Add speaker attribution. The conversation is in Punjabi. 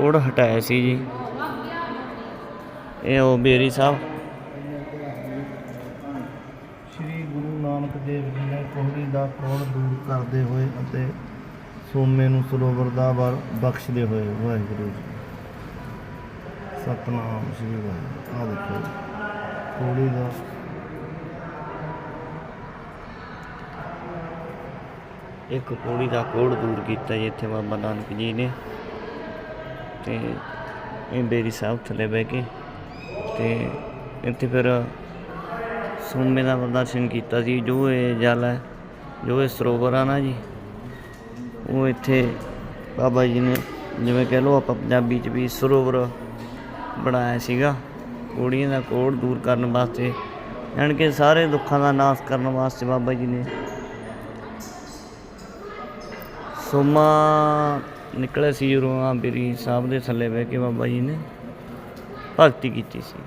Speaker 1: ਕੋੜ ਹਟਾਇਆ ਸੀ ਜੀ। ਇਹ ਉਹ ਬੇਰੀ ਸਾਹਿਬ।
Speaker 2: ਸ਼੍ਰੀ ਗੁਰੂ ਨਾਨਕ ਦੇਵ ਜੀ ਨੇ ਕੋਹੜੀ ਦਾ ਕੋੜ ਦੂਰ ਕਰਦੇ ਹੋਏ ਅਤੇ ਸੋਮੇ ਨੂੰ ਸਰੋਵਰ ਦਾ ਵਰ ਬਖਸ਼ਦੇ ਹੋਏ ਵਾਹਿਗੁਰੂ ਜੀ। ਸਤਨਾਮ ਸ਼੍ਰੀ ਵਾਹਿਗੁਰੂ। ਆ ਦੇਖੋ ਕੋਹੜੀ ਦਾ
Speaker 1: ਇੱਕ ਕੋੜੀ ਦਾ ਕੋੜ ਦੂਰ ਕੀਤਾ ਜੀ ਇੱਥੇ ਬਾਬਾ ਨਾਨਕ ਜੀ ਨੇ। ਤੇ ਇਹ ਬੇਰੀ ਸਾਹਿਬ ਥੱਲੇ ਬਹਿ ਕੇ ਤੇ ਇੱਥੇ ਫਿਰ ਸੋਮੇ ਦਾ ਦਰਸ਼ਨ ਕੀਤਾ ਸੀ ਜੋ ਇਹ ਜਲ ਹੈ, ਜੋ ਇਹ ਸਰੋਵਰ ਆ ਨਾ ਜੀ, ਉਹ ਇੱਥੇ ਬਾਬਾ ਜੀ ਨੇ ਜਿਵੇਂ ਕਹਿ ਲਓ ਆਪਾਂ ਪੰਜਾਬੀ ਚ ਵੀ ਸਰੋਵਰ ਬਣਾਇਆ ਸੀਗਾ ਕੋੜੀਆਂ ਦਾ ਕੋੜ ਦੂਰ ਕਰਨ ਵਾਸਤੇ, ਜਾਣੀ ਕਿ ਸਾਰੇ ਦੁੱਖਾਂ ਦਾ ਨਾਸ਼ ਕਰਨ ਵਾਸਤੇ ਬਾਬਾ ਜੀ ਨੇ। ਸੋਮਾ ਨਿਕਲਿਆ ਸੀ ਜਦੋਂ ਆ ਬੇਰੀ ਸਾਹਿਬ ਦੇ ਥੱਲੇ ਬਹਿ ਕੇ ਬਾਬਾ ਜੀ ਨੇ ਭਗਤੀ ਕੀਤੀ ਸੀ।